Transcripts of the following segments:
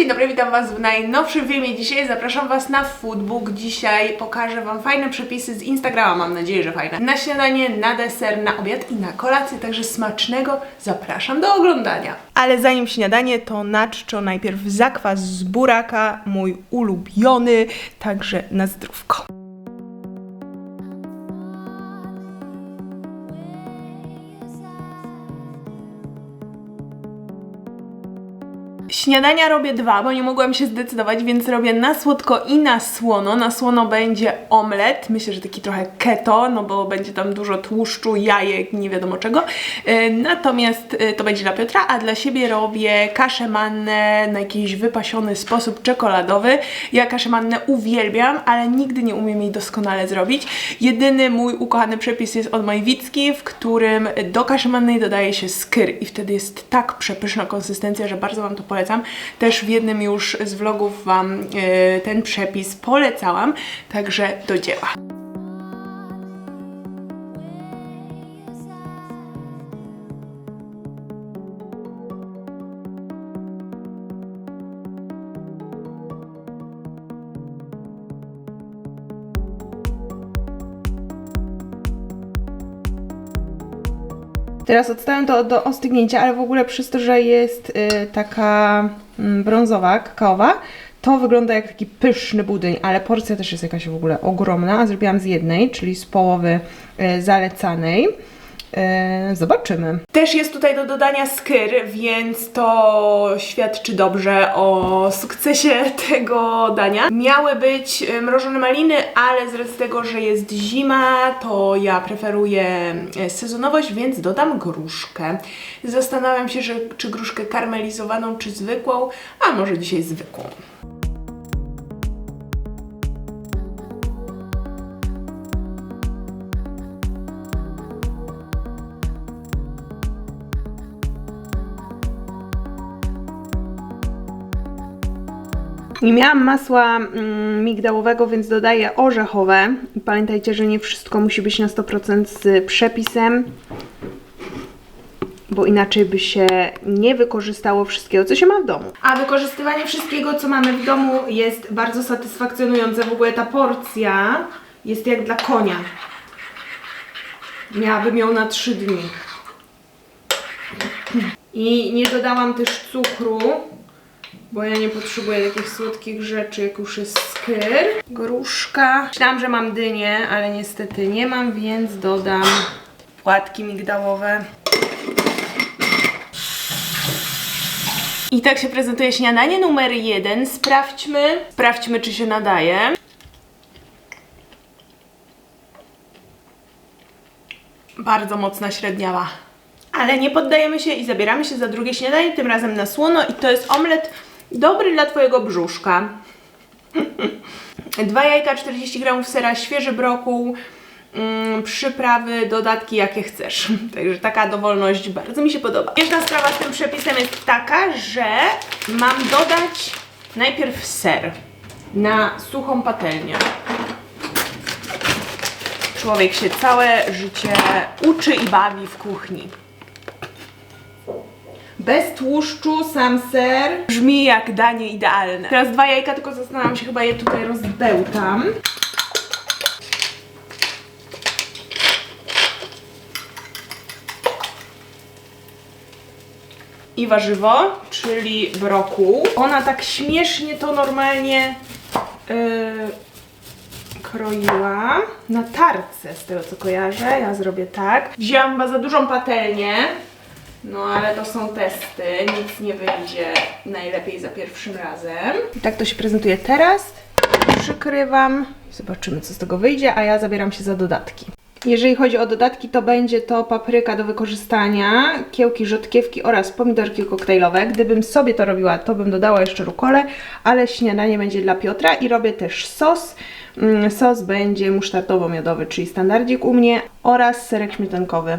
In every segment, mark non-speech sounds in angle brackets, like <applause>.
dzień dobry, witam Was w najnowszym filmie. Dzisiaj zapraszam Was na foodbook. Dzisiaj pokażę Wam fajne przepisy z Instagrama, mam nadzieję, że fajne. Na śniadanie, na deser, na obiad i na kolację, także smacznego zapraszam do oglądania. Ale zanim śniadanie, to na czczo najpierw zakwas z buraka, mój ulubiony, także na zdrówko. Śniadania robię dwa, bo nie mogłam się zdecydować, więc robię na słodko i na słono. Na słono będzie omlet, myślę, że taki trochę keto, no bo będzie tam dużo tłuszczu, jajek, nie wiadomo czego. E, Natomiast e, to będzie dla Piotra, a dla siebie robię kaszę mannę na jakiś wypasiony sposób czekoladowy. Ja kaszę mannę uwielbiam, ale nigdy nie umiem jej doskonale zrobić. Jedyny mój ukochany przepis jest od mojej Wicki, w którym do kaszy mannej dodaje się skyr i wtedy jest tak przepyszna konsystencja, że bardzo Wam to polecam. Też w jednym już z vlogów Wam e, ten przepis polecałam, także do dzieła. Teraz odstawiam to do ostygnięcia, ale w ogóle przez to, że jest y, taka mm, brązowa, kakaowa, to wygląda jak taki pyszny budyń, ale porcja też jest jakaś w ogóle ogromna, zrobiłam z jednej, czyli z połowy y, zalecanej. Y, zobaczymy. Też jest tutaj do dodania skyr, więc to świadczy dobrze o sukcesie <laughs> tego dania. Miały być y, mrożone maliny, ale z racji tego, że jest zima, to ja preferuję y, sezonowość, więc dodam gruszkę. Zastanawiam się, że, czy gruszkę karmelizowaną, czy zwykłą, a może dzisiaj zwykłą. Nie miałam masła mm, migdałowego, więc dodaję orzechowe. Pamiętajcie, że nie wszystko musi być na 100% z przepisem, bo inaczej by się nie wykorzystało wszystkiego, co się ma w domu. A wykorzystywanie wszystkiego, co mamy w domu jest bardzo satysfakcjonujące. W ogóle ta porcja jest jak dla konia. Miałabym ją na 3 dni. I nie dodałam też cukru, bo ja nie potrzebuję takich słodkich rzeczy, jak już jest skyr. Gruszka. Myślałam, że mam dynię, ale niestety nie mam, więc dodam płatki migdałowe. I tak się prezentuje śniadanie numer jeden. Sprawdźmy, sprawdźmy czy się nadaje. Bardzo mocna średniawa. Ale nie poddajemy się i zabieramy się za drugie śniadanie, tym razem na słono i to jest omlet dobry dla Twojego brzuszka. <laughs> Dwa jajka, 40 gramów sera, świeży brokuł, mm, przyprawy, dodatki jakie chcesz. <laughs> Także taka dowolność bardzo mi się podoba. Jedna sprawa z tym przepisem jest taka, że mam dodać najpierw ser na suchą patelnię. Człowiek się całe życie uczy i bawi w kuchni. Bez tłuszczu, sam ser. Brzmi jak danie idealne. Teraz dwa jajka, tylko zastanawiam się, chyba je tutaj rozbełtam. I warzywo, czyli brokuł. Ona tak śmiesznie to normalnie yy, kroiła na tarce, z tego co kojarzę. Ja zrobię tak. Wzięłam chyba za dużą patelnię. No ale to są testy, nic nie wyjdzie najlepiej za pierwszym razem. I tak to się prezentuje teraz. Przykrywam. Zobaczymy co z tego wyjdzie, a ja zabieram się za dodatki. Jeżeli chodzi o dodatki, to będzie to papryka do wykorzystania, kiełki rzodkiewki oraz pomidorki koktajlowe. Gdybym sobie to robiła, to bym dodała jeszcze rukolę, ale śniadanie będzie dla Piotra i robię też sos. Mm, Sos będzie musztardowo-miodowy, czyli standardzik u mnie oraz serek śmietankowy.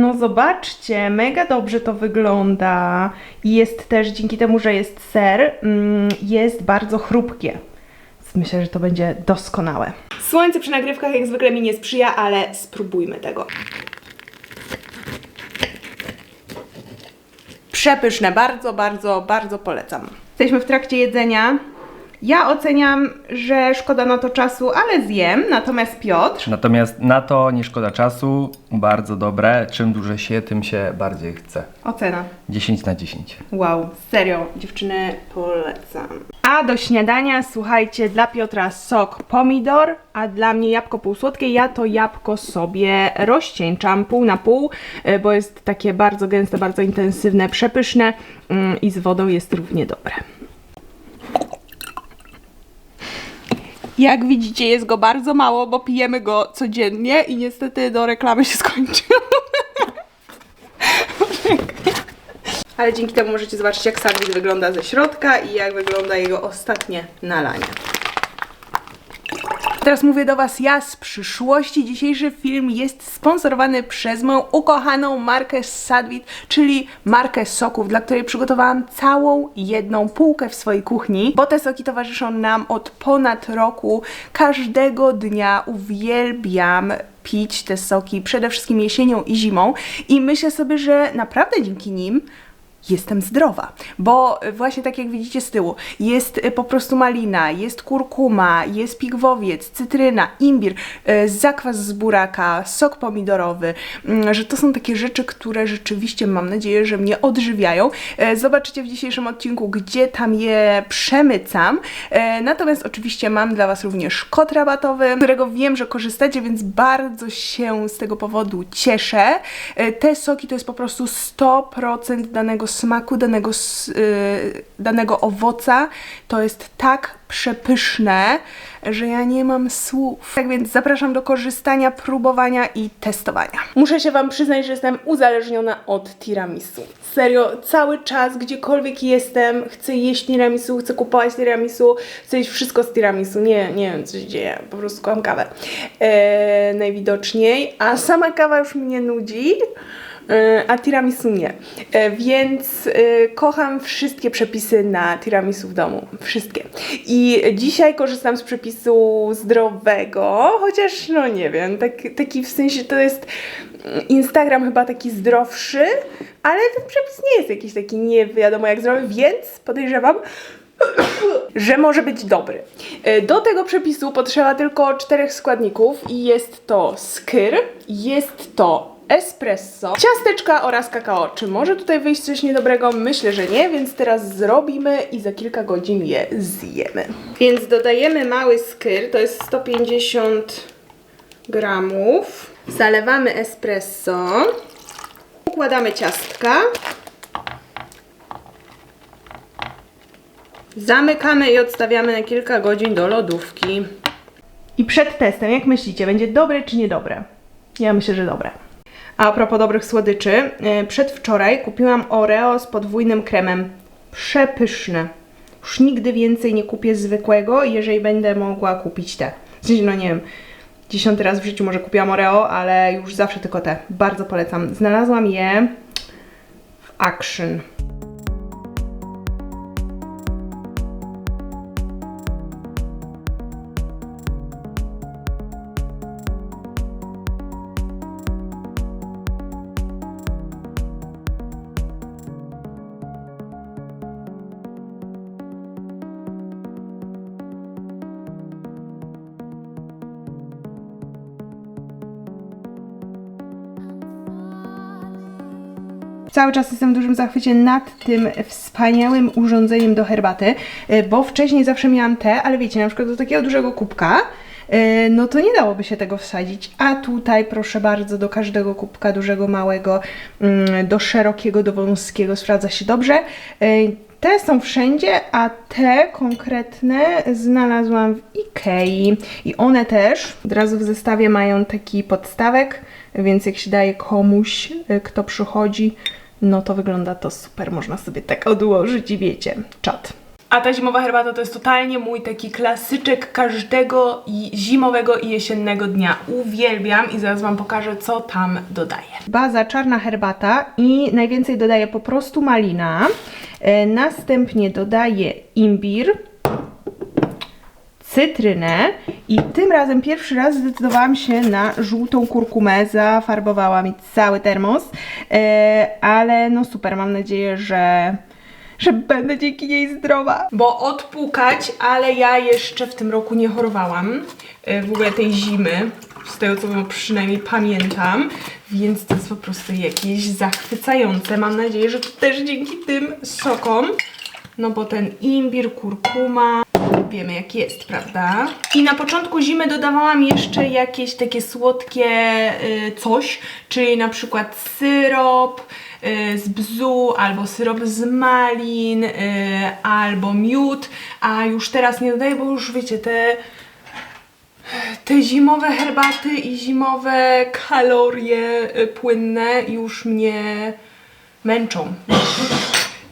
No zobaczcie, mega dobrze to wygląda. I jest też dzięki temu, że jest ser, mm, jest bardzo chrupkie. Więc Myślę, że to będzie doskonałe. Słońce przy nagrywkach jak zwykle mi nie sprzyja, ale spróbujmy tego. Przepyszne, bardzo, bardzo, bardzo polecam. Jesteśmy w trakcie jedzenia. Ja oceniam, że szkoda na to czasu, ale zjem. Natomiast Piotr, Natomiast na to nie szkoda czasu, bardzo dobre. Czym dłużej się, tym się bardziej chce. ocena. 10 na 10. Wow, serio, dziewczyny, polecam. A do śniadania, słuchajcie, dla Piotra sok pomidor, a dla mnie jabłko półsłodkie. Ja to jabłko sobie rozcieńczam pół na pół, y, bo jest takie bardzo gęste, bardzo intensywne, przepyszne mm, i z wodą jest równie dobre. Jak widzicie, jest go bardzo mało, bo pijemy go codziennie i niestety do reklamy się <laughs> skończył. Ale dzięki temu możecie zobaczyć, jak sandwich wygląda ze środka i jak wygląda jego ostatnie nalanie. Teraz mówię do Was ja z przyszłości. Dzisiejszy film jest sponsorowany przez moją ukochaną markę Sadwit, czyli markę soków, dla której przygotowałam całą jedną półkę w swojej kuchni, bo te soki towarzyszą nam od ponad roku. Każdego dnia uwielbiam pić te soki, przede wszystkim jesienią i zimą i myślę sobie, że naprawdę dzięki nim jestem zdrowa, bo właśnie tak jak widzicie z tyłu, jest y, po prostu malina, jest kurkuma, jest pigwowiec, cytryna, imbir, y, zakwas z buraka, sok pomidorowy, mm, że to są takie rzeczy, które rzeczywiście mam nadzieję, że mnie odżywiają. E, Zobaczycie w dzisiejszym odcinku, gdzie tam je przemycam. E, Natomiast oczywiście mam dla Was również kod rabatowy, którego wiem, że korzystacie, więc bardzo się z tego powodu cieszę. E, Te soki to jest po prostu 100% danego smaku, danego, s- y, danego owoca. To jest tak przepyszne, że ja nie mam słów. Tak więc zapraszam do korzystania, próbowania i testowania. Muszę się Wam przyznać, że jestem uzależniona od tiramisu. Serio, cały czas, gdziekolwiek jestem, chcę jeść tiramisu, chcę kupować tiramisu, chcę jeść wszystko z tiramisu. Nie, nie wiem, co się dzieje, po prostu kocham kawę. E, najwidoczniej, a sama kawa już mnie nudzi. E, a tiramisu nie. E, Więc e, kocham wszystkie przepisy na tiramisu w domu. Wszystkie. I dzisiaj korzystam z przepisu zdrowego, chociaż no nie wiem, tak, taki w sensie to jest mm, Instagram chyba taki zdrowszy, ale ten przepis nie jest jakiś taki nie wiadomo jak zdrowy, więc podejrzewam, <coughs> że może być dobry. Do tego przepisu potrzeba tylko czterech składników i jest to skyr, jest to espresso, ciasteczka oraz kakao. Czy może tutaj wyjść coś niedobrego? Myślę, że nie, więc teraz zrobimy i za kilka godzin je zjemy. Więc dodajemy mały skyr, to jest 150 gramów. Zalewamy espresso. Układamy ciastka. Zamykamy i odstawiamy na kilka godzin do lodówki. I przed testem, jak myślicie, będzie dobre czy niedobre? Ja myślę, że dobre. A propos dobrych słodyczy, yy, przedwczoraj kupiłam Oreo z podwójnym kremem. Przepyszne. Już nigdy więcej nie kupię zwykłego, jeżeli będę mogła kupić te. No nie wiem, dziesiąty raz w życiu może kupiłam Oreo, ale już zawsze tylko te. Bardzo polecam. Znalazłam je w Action. Cały czas jestem w dużym zachwycie nad tym wspaniałym urządzeniem do herbaty, y, bo wcześniej zawsze miałam te, ale wiecie, na przykład do takiego dużego kubka, y, no to nie dałoby się tego wsadzić. A tutaj, proszę bardzo, do każdego kubka, dużego, małego, mm, do szerokiego, do wąskiego sprawdza się dobrze. Y, Te są wszędzie, a te konkretne znalazłam w Ikei. I one też od razu w zestawie mają taki podstawek, więc jak się daje komuś, kto przychodzi, no to wygląda to super. Można sobie tak odłożyć i wiecie, czat. A ta zimowa herbata to jest totalnie mój taki klasyczek każdego zimowego i jesiennego dnia. Uwielbiam i zaraz Wam pokażę, co tam dodaję. Baza czarna herbata i najwięcej dodaję po prostu malina. E, następnie dodaję imbir, cytrynę i tym razem pierwszy raz zdecydowałam się na żółtą kurkumę. Zafarbowała mi cały termos, e, ale no super, mam nadzieję, że, że będę dzięki niej zdrowa. Bo odpukać, ale ja jeszcze w tym roku nie chorowałam. y, W ogóle tej zimy, z tego co przynajmniej pamiętam. Więc to jest po prostu jakieś zachwycające. Mam nadzieję, że to też dzięki tym sokom. No bo ten imbir, kurkuma, wiemy jak jest, prawda? I na początku zimy dodawałam jeszcze jakieś takie słodkie y, coś, czyli na przykład syrop y, z bzu, albo syrop z malin, y, albo miód, a już teraz nie dodaję, bo już wiecie, te te zimowe herbaty i zimowe kalorie y, płynne już mnie męczą.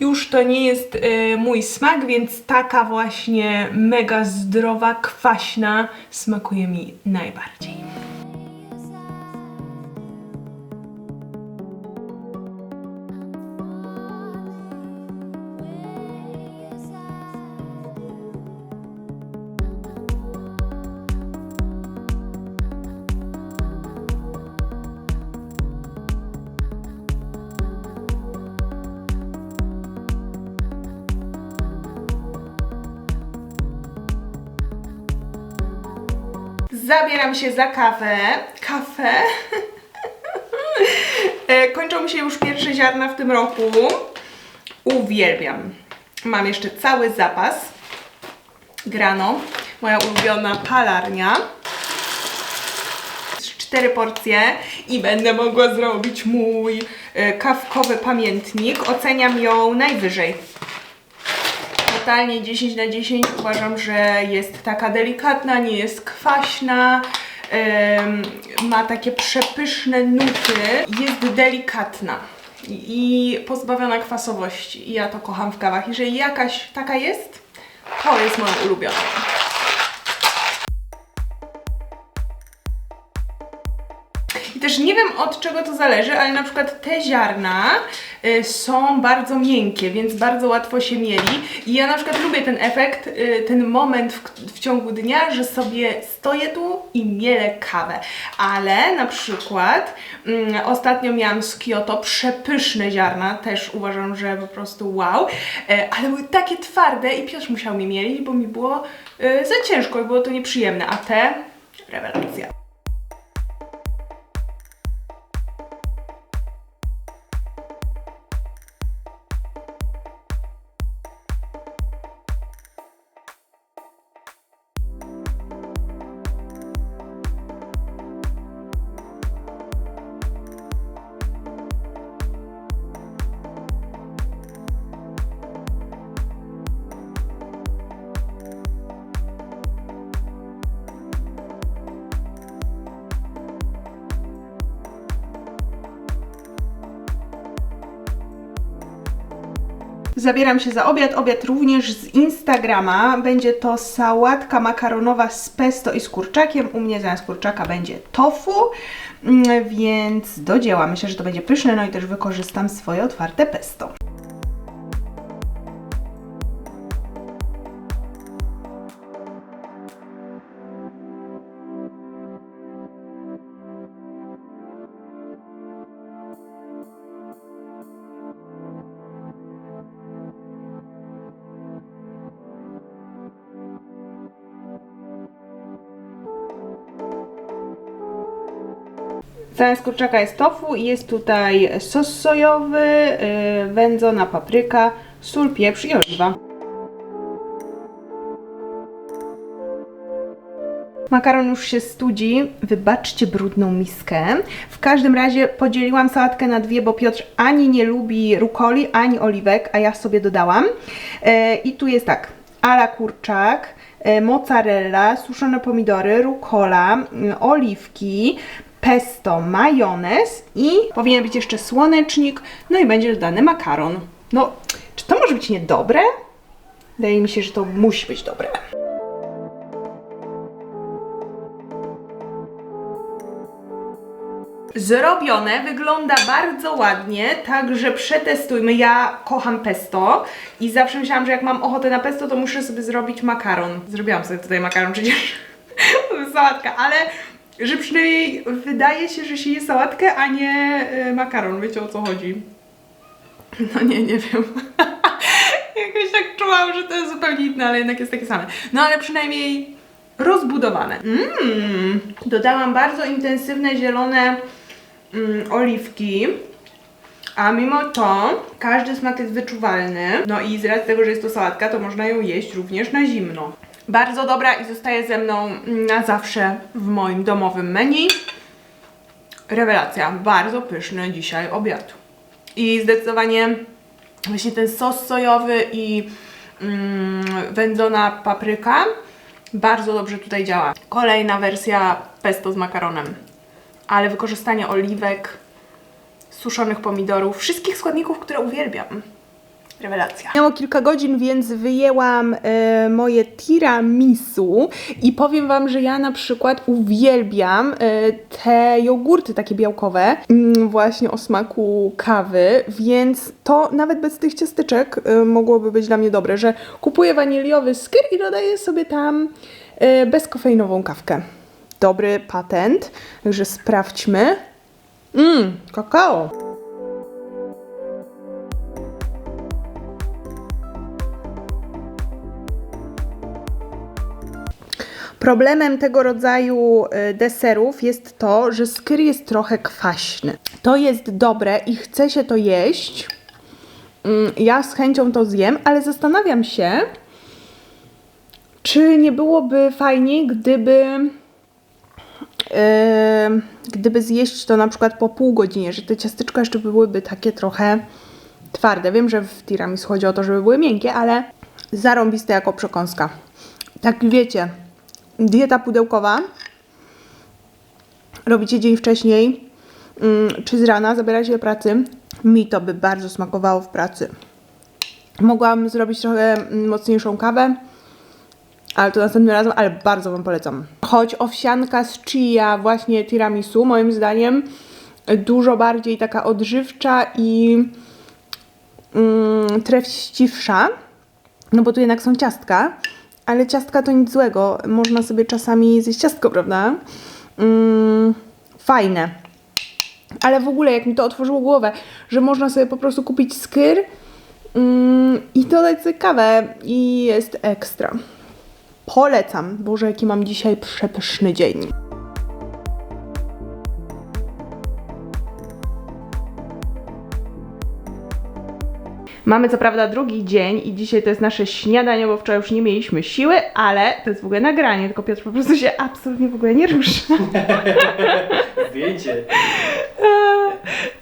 Już to nie jest y, mój smak, więc taka właśnie mega zdrowa, kwaśna smakuje mi najbardziej. Zabieram się za kawę. Kawę. <laughs> E, Kończą mi się już pierwsze ziarna w tym roku. Uwielbiam. Mam jeszcze cały zapas. Grano, moja ulubiona palarnia. Cztery porcje i będę mogła zrobić mój e, kawkowy pamiętnik. Oceniam ją najwyżej totalnie 10 na 10 uważam, że jest taka delikatna, nie jest kwaśna, ma takie przepyszne nuty, jest delikatna i pozbawiona kwasowości. Ja to kocham w kawach. Jeżeli jakaś taka jest, to jest moja ulubiona. Też nie wiem od czego to zależy, ale na przykład te ziarna y, są bardzo miękkie, więc bardzo łatwo się mieli. I ja na przykład lubię ten efekt, y, ten moment w, w ciągu dnia, że sobie stoję tu i mielę kawę. Ale na przykład mm, ostatnio miałam z Kyoto przepyszne ziarna, też uważam, że po prostu wow, e, ale były takie twarde i Piotr musiał mi mielić, bo mi było y, za ciężko i było to nieprzyjemne, a te rewelacja. Zabieram się za obiad. Obiad również z Instagrama. Będzie to sałatka makaronowa z pesto i z kurczakiem. U mnie zamiast kurczaka będzie tofu, Mm, więc do dzieła. Myślę, że to będzie pyszne, no i też wykorzystam swoje otwarte pesto. Zamiast kurczaka jest tofu i jest tutaj sos sojowy, yy, wędzona papryka, sól, pieprz i oliwa. Makaron już się studzi. Wybaczcie brudną miskę. W każdym razie podzieliłam sałatkę na dwie, bo Piotr ani nie lubi rukoli, ani oliwek, a ja sobie dodałam. E, I tu jest tak, ala kurczak, e, mozzarella, suszone pomidory, rukola, mm, oliwki, pesto, majonez i powinien być jeszcze słonecznik, no i będzie dodany makaron. No, czy to może być niedobre? Wydaje mi się, że to musi być dobre. Zrobione, wygląda bardzo ładnie, także przetestujmy. Ja kocham pesto i zawsze myślałam, że jak mam ochotę na pesto, to muszę sobie zrobić makaron. Zrobiłam sobie tutaj makaron przecież, <laughs> sałatka, ale że przynajmniej wydaje się, że się je sałatkę, a nie y, makaron. Wiecie o co chodzi? No nie, nie wiem. <laughs> Jakoś tak czułam, że to jest zupełnie inne, ale jednak jest takie same. No ale przynajmniej rozbudowane. Mmm. Dodałam bardzo intensywne zielone mm, oliwki. A mimo to każdy smak jest wyczuwalny. No i z racji tego, że jest to sałatka, to można ją jeść również na zimno. Bardzo dobra i zostaje ze mną na zawsze w moim domowym menu. Rewelacja, bardzo pyszny dzisiaj obiad. I zdecydowanie właśnie ten sos sojowy i mm, wędzona papryka bardzo dobrze tutaj działa. Kolejna wersja pesto z makaronem, ale wykorzystanie oliwek, suszonych pomidorów, wszystkich składników, które uwielbiam. Rewelacja. Miało kilka godzin, więc wyjęłam e, moje tiramisu i powiem Wam, że ja na przykład uwielbiam e, te jogurty takie białkowe, mm, właśnie o smaku kawy, więc to nawet bez tych ciasteczek e, mogłoby być dla mnie dobre, że kupuję waniliowy skyr i dodaję sobie tam e, bezkofeinową kawkę. Dobry patent, także sprawdźmy. Mmm, kakao. Problemem tego rodzaju y, deserów jest to, że skyr jest trochę kwaśny. To jest dobre i chce się to jeść. Mm, Ja z chęcią to zjem, ale zastanawiam się, czy nie byłoby fajniej, gdyby yy, gdyby zjeść to na przykład po pół godzinie, że te ciasteczka jeszcze byłyby takie trochę twarde. Wiem, że w tiramisu chodzi o to, żeby były miękkie, ale zarąbiste jako przekąska. Tak wiecie, dieta pudełkowa. Robicie dzień wcześniej, mm, czy z rana, zabieracie do pracy. Mi to by bardzo smakowało w pracy. Mogłam zrobić trochę mm, mocniejszą kawę, ale to następnym razem, ale bardzo Wam polecam. Choć owsianka z chia, właśnie tiramisu, moim zdaniem dużo bardziej taka odżywcza i mm, treściwsza, no bo tu jednak są ciastka, ale ciastka to nic złego. Można sobie czasami zjeść ciastko, prawda? Mm, fajne. Ale w ogóle, jak mi to otworzyło głowę, że można sobie po prostu kupić skyr mm, i dodać sobie kawę i jest ekstra. Polecam. Boże, jaki mam dzisiaj przepyszny dzień. Mamy co prawda drugi dzień i dzisiaj to jest nasze śniadanie, bo wczoraj już nie mieliśmy siły, ale to jest w ogóle nagranie, tylko Piotr po prostu się absolutnie w ogóle nie rusza. <laughs> Zdjęcie.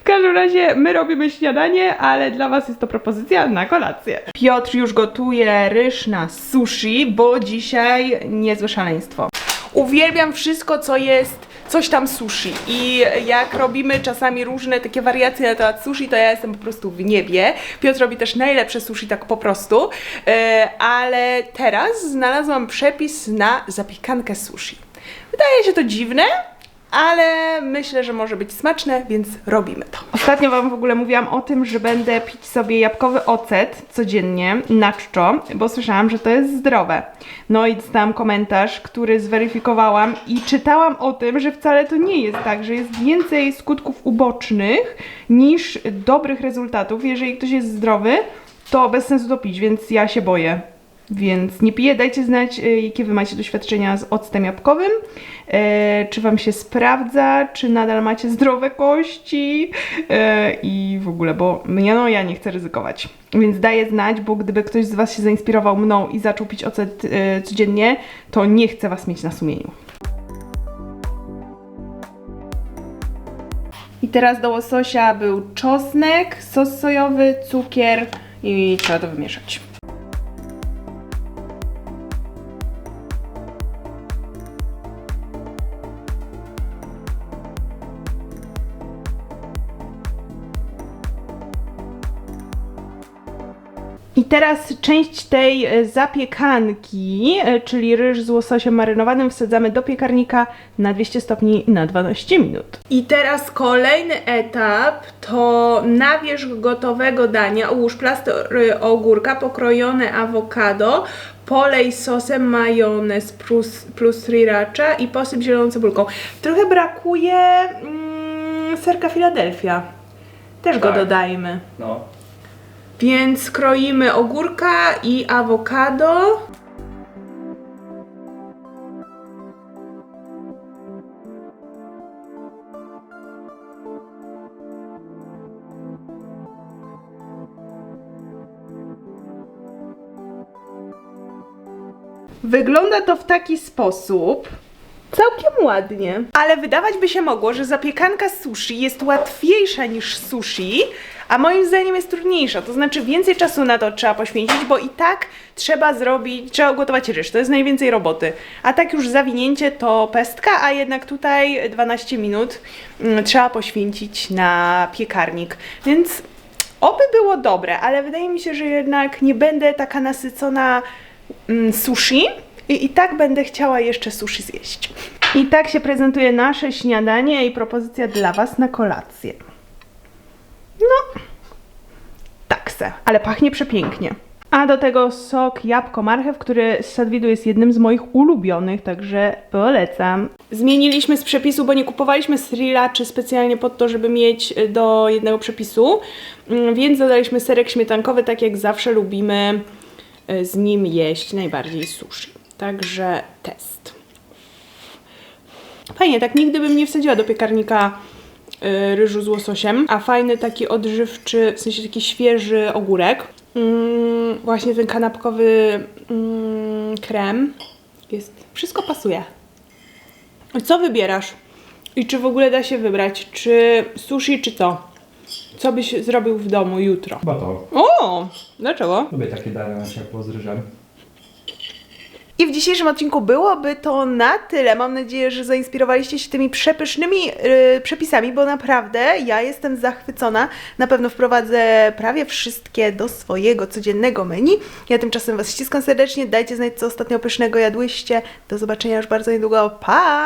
W każdym razie my robimy śniadanie, ale dla Was jest to propozycja na kolację. Piotr już gotuje ryż na sushi, bo dzisiaj niezłe szaleństwo. Uwielbiam wszystko, co jest coś tam sushi i jak robimy czasami różne takie wariacje na temat sushi, to ja jestem po prostu w niebie. Piotr robi też najlepsze sushi tak po prostu, E, ale teraz znalazłam przepis na zapiekankę sushi. Wydaje się to dziwne, ale myślę, że może być smaczne, więc robimy to. Ostatnio Wam w ogóle mówiłam o tym, że będę pić sobie jabłkowy ocet codziennie na czczo, bo słyszałam, że to jest zdrowe. No i dostałam komentarz, który zweryfikowałam i czytałam o tym, że wcale to nie jest tak, że jest więcej skutków ubocznych niż dobrych rezultatów. Jeżeli ktoś jest zdrowy, to bez sensu to pić, więc ja się boję. Więc nie piję, dajcie znać, y, jakie wy macie doświadczenia z octem jabłkowym. E, czy wam się sprawdza, czy nadal macie zdrowe kości e, i w ogóle, bo mnie, no ja nie chcę ryzykować. Więc daję znać, bo gdyby ktoś z was się zainspirował mną i zaczął pić ocet e, codziennie, to nie chcę was mieć na sumieniu. I teraz do łososia był czosnek, sos sojowy, cukier i trzeba to wymieszać. Teraz część tej e, zapiekanki, e, czyli ryż z łososiem marynowanym, wsadzamy do piekarnika na 200 stopni na 12 minut. I teraz kolejny etap to na wierzch gotowego dania ułóż plaster ogórka, pokrojone awokado, polej sosem majonez plus, plus sriracha i posyp zieloną cebulką. Trochę brakuje mm, serka Philadelphia. Też go Tak. dodajmy. No. Więc kroimy ogórka i awokado. Wygląda to w taki sposób. Całkiem ładnie. Ale wydawać by się mogło, że zapiekanka sushi jest łatwiejsza niż sushi, a moim zdaniem jest trudniejsza. To znaczy więcej czasu na to trzeba poświęcić, bo i tak trzeba zrobić, trzeba ugotować ryż. To jest najwięcej roboty. A tak już zawinięcie to pestka, a jednak tutaj 12 minut mm, trzeba poświęcić na piekarnik. Więc oby było dobre, ale wydaje mi się, że jednak nie będę taka nasycona mm, sushi i, i tak będę chciała jeszcze sushi zjeść. I tak się prezentuje nasze śniadanie i propozycja dla Was na kolację. No, tak se, ale pachnie przepięknie. A do tego sok jabłko marchew, który z sadwidu jest jednym z moich ulubionych, także polecam. Zmieniliśmy z przepisu, bo nie kupowaliśmy sriraczy specjalnie pod to, żeby mieć y, do jednego przepisu, Mm, więc dodaliśmy serek śmietankowy, tak jak zawsze lubimy y, z nim jeść najbardziej sushi. Także test. Fajnie, tak nigdy bym nie wsadziła do piekarnika y, ryżu z łososiem, a fajny taki odżywczy, w sensie taki świeży ogórek. Mm, właśnie ten kanapkowy mm, krem jest, wszystko pasuje. Co wybierasz? I czy w ogóle da się wybrać? Czy sushi, czy co? Co byś zrobił w domu jutro? Chyba to. O! Dlaczego? Lubię takie dania na ciepło z ryżem. I w dzisiejszym odcinku byłoby to na tyle. Mam nadzieję, że zainspirowaliście się tymi przepysznymi yy, przepisami, bo naprawdę ja jestem zachwycona. Na pewno wprowadzę prawie wszystkie do swojego codziennego menu. Ja tymczasem Was ściskam serdecznie. Dajcie znać, co ostatnio pysznego jadłyście. Do zobaczenia już bardzo niedługo. Pa!